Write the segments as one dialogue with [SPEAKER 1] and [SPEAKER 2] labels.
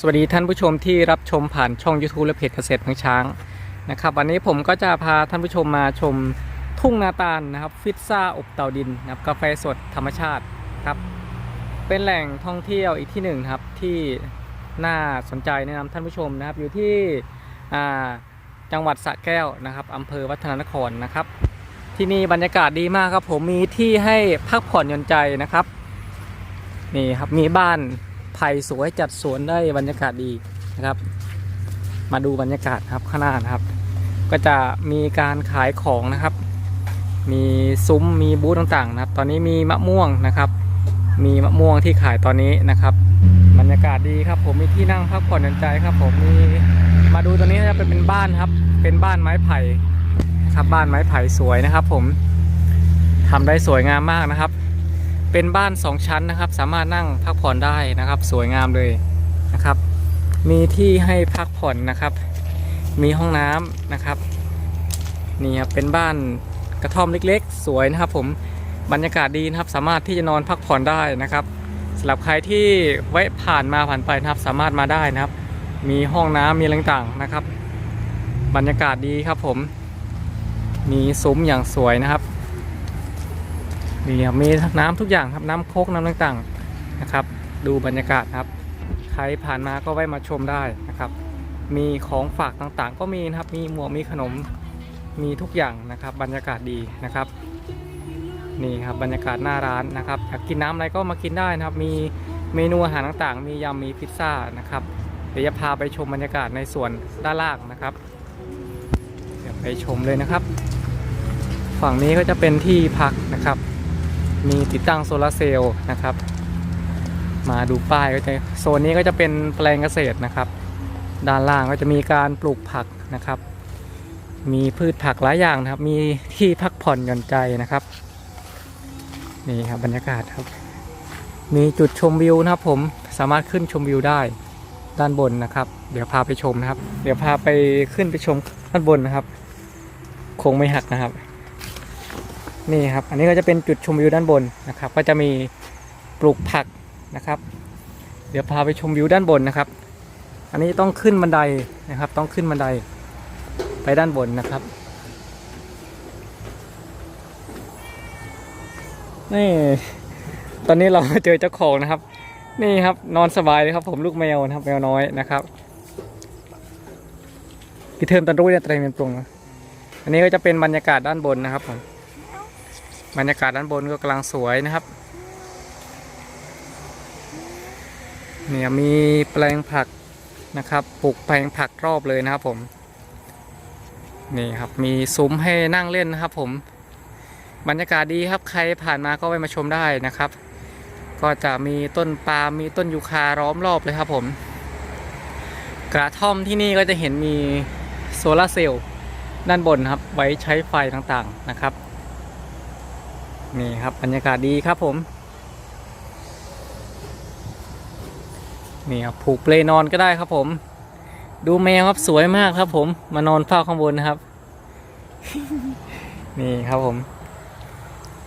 [SPEAKER 1] สวัสดีท่านผู้ชมที่รับชมผ่านช่อง YouTube และเพจเกษตรพังช้างนะครับวันนี้ผมก็จะพาท่านผู้ชมมาชมทุ่งนาตาลนะครับฟิซซ่าอบเตาดินนะครับกาแฟสดธรรมชาติครับเป็นแหล่งท่องเที่ยวอีกที่หนึ่งครับที่น่าสนใจแนะนำท่านผู้ชมนะครับอยู่ที่จังหวัดสระแก้วนะครับอำเภอวัฒนานครนะครับ ที่นี่บรรยากาศดีมากครับผมมีที่ให้พักผ่อนหย่อนใจนะครับนี่ครับมีบ้าน ไผ่สวยจัดสวนได้บรรยากาศดีนะครับ มาดูบรรยากาศครับข้างหน้านะครับ ก็จะมีการขายของนะครับ มีซุ้มมีบูธต่างๆนะครับ ตอนนี้มีมะม่วงนะครับ มีมะม่วงที่ขายตอนนี้นะครับ บรรยากาศดีครับ ผมมีที่นั่งพักผ่อนหย่อนใจครับ ผมมีมาดูตรงนี้จะเป็นบ้านครับ เป็นบ้านไม้ไผ่ครับบ้านไม้ไผ่สวยนะครับ ผมทำได้สวยงามมากนะครับ เป็นบ้านสองชั้นนะครับ สามารถนั่งพักผ่อนได้นะครับ สวยงามเลยนะครับ มีที่ให้พักผ่อนนะครับ มีห้องน้ำนะครับนี่ครับเป็นบ้านกระท่อมเล็กๆ สวยนะครับ ผมบรรยากาศดีนะครับ สามารถที่จะนอนพักผ่อนได้นะครับสำหรับใครที่แวะผ่านมาผ่านไปนะครับ สามารถมาได้นะครับ มีห้องน้ำมีอะไรต่างๆนะครับ บรรยากาศดีครับผม มีซุ้มอย่างสวยนะครับ นี่ครับมีน้ำทุกอย่างครับน้ำโคกน้ำต่างๆนะครับ ดูบรรยากาศครับ ใครผ่านมาก็แวะมาชมได้นะครับ มีของฝากต่างๆ ก็มีนะครับ มีหมวกมีขนมมีทุกอย่างนะครับ บรรยากาศดีนะครับนี่ครับบรรยากาศหน้าร้านนะครับอยากกินน้ำอะไรก็มากินได้นะครับ มีเมนูอาหารต่างๆ มียำมีพิซซ่านะครับเดี๋ยวจะพาไปชมบรรยากาศในส่วนด้านล่างนะครับเดี๋ยวไปชมเลยนะครับ ฝั่งนี้ก็จะเป็นที่พักนะครับ มีติดตั้งโซลาร์เซลล์นะครับ มาดูป้ายก็จะโซนนี้ก็จะเป็นแปลงเกษตรนะครับ ด้านล่างก็จะมีการปลูกผักนะครับ มีพืชผักหลายอย่างนะครับ มีที่พักผ่อนหย่อนใจนะครับ นี่ครับบรรยากาศครับ มีจุดชมวิวนะครับ ผมสามารถขึ้นชมวิวได้ด้านบนนะครับ เดี๋ยวพาไปชมนะครับ เดี๋ยวพาไปขึ้นไปชมด้านบนนะครับ คงไม่หักนะครับ นี่ครับ อันนี้ก็จะเป็นจุดชมวิวด้านบนนะครับ ก็จะมีปลูกผักนะครับ เดี๋ยวพาไปชมวิวด้านบนนะครับ อันนี้ต้องขึ้นบันไดนะครับ ต้องขึ้นบันไดไปด้านบนนะครับ นี่ ตอนนี้เรามาเจอเจ้าของนะครับ นี่ครับนอนสบายเลยครับ ผมลูกแมวนะครับแมวน้อยนะครับพี่เทิมตันรู้เนี่ยเตรียมเป็นตรงนะอันนี้ก็จะเป็นบรรยากาศด้านบนนะครับผม บรรยากาศด้านบนก็กำลังสวยนะครับ เนี่ยมีแปลงผักนะครับ ปลูกแปลงผักรอบเลยนะครับผม นี่ครับมีซุ้มให้นั่งเล่นนะครับ ผม บรรยากาศดีครับใครผ่านมาก็ไปมาชมได้นะครับ ก็จะมีต้นปาล์มมีต้นยูคาล้อมรอบเลยครับผม กระท่อมที่นี่ก็จะเห็นมีโซลาร์เซลล์ด้านบนครับไว้ใช้ไฟต่างๆนะครับ นี่ครับบรรยากาศดีครับผม นี่ครับผูกเปลนอนก็ได้ครับผม ดูแมวครับสวยมากครับผม มานอนเฝ้าข้างบนนะครับ นี่ครับผม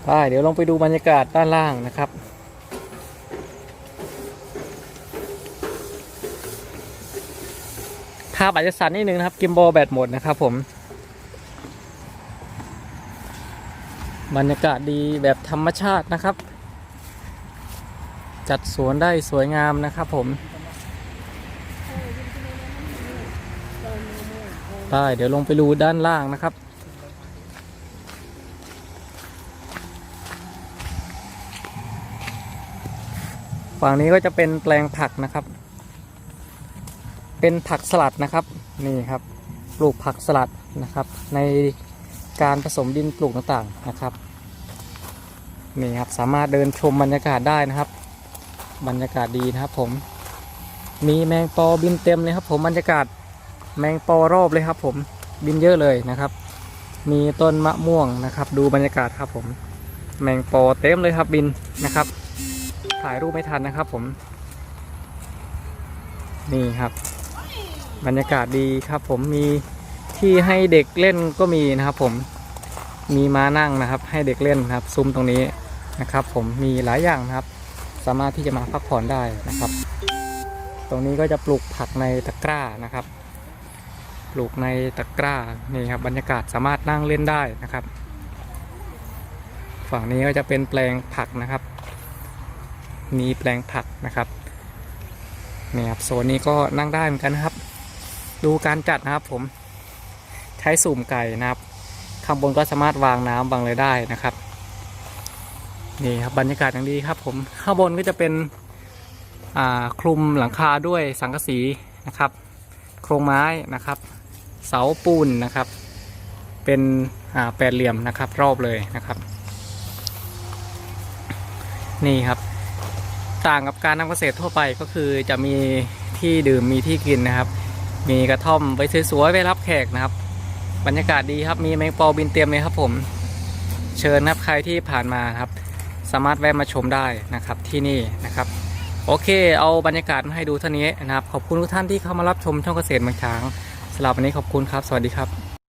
[SPEAKER 1] ได้เดี๋ยวลองไปดูบรรยากาศด้านล่างนะครับภาพอาจจะสั่นนิดนึงนะครับ กิมบอลแบตหมดนะครับผม บรรยากาศดีแบบธรรมชาตินะครับ จัดสวนได้สวยงามนะครับผมได้เดี๋ยวลงไปดูด้านล่างนะครับ ฝั่งนี้ก็จะเป็นแปลงผักนะครับ เป็นผักสลัดนะครับ นี่ครับ ปลูกผักสลัดนะครับ ใน การผสมดินปลูกต่างๆนะครับนี่ครับสามารถเดินชมบรรยากาศได้นะครับ บรรยากาศดีนะครับผม มีแมงปอบินเต็มเลยครับ ผมบรรยากาศแมงปอรอบเลยครับ ผมบินเยอะเลยนะครับ มีต้นมะม่วงนะครับ ดูบรรยากาศครับผม แมงปอเต็มเลยครับบินนะครับ ถ่ายรูปไม่ทันนะครับ ผม นี่ครับ บรรยากาศดีครับ ผมมีที่ให้เด็กเล่นก็มีนะครับ ผม มีม้านั่งนะครับ ให้เด็กเล่นนะครับ ซุ้มตรงนี้นะครับ ผมมีหลายอย่างนะครับ สามารถที่จะมาพักผ่อนได้นะครับ ตรงนี้ก็จะปลูกผักในตะกร้านะครับ ปลูกในตะกร้านี่ครับบรรยากาศสามารถนั่งเล่นได้นะครับ ฝั่งนี้ก็จะเป็นแปลงผักนะครับ มีแปลงผักนะครับนี่ครับโซนนี้ก็นั่งได้เหมือนกันนะครับ ดูการจัดนะครับผมใช้สุ่มไก่นะครับ ข้างบนก็สามารถวางน้ำวางอะไรได้นะครับ นี่ครับบรรยากาศอย่างดีครับ ผมข้างบนก็จะเป็นคลุมหลังคาด้วยสังกะสีนะครับ โครงไม้นะครับ เสาปูนนะครับ เป็นแปดเหลี่ยมนะครับ รอบเลยนะครับ นี่ครับ ต่างกับการทำเกษตรทั่วไปก็คือจะมีที่ดื่มมีที่กินนะครับ มีกระท่อมไปสวยๆไปรับแขกนะครับ บรรยากาศดีครับมีแมงปอบินเตรียมเลยครับผม เชิญครับใครที่ผ่านมาครับ สามารถแวะมาชมได้นะครับที่นี่นะครับ โอเค เอาบรรยากาศมาให้ดูเท่านี้นะครับ ขอบคุณทุกท่านที่เข้ามารับชมช่องเกษตรเมืองช้างสำหรับวันนี้ขอบคุณครับ สวัสดีครับ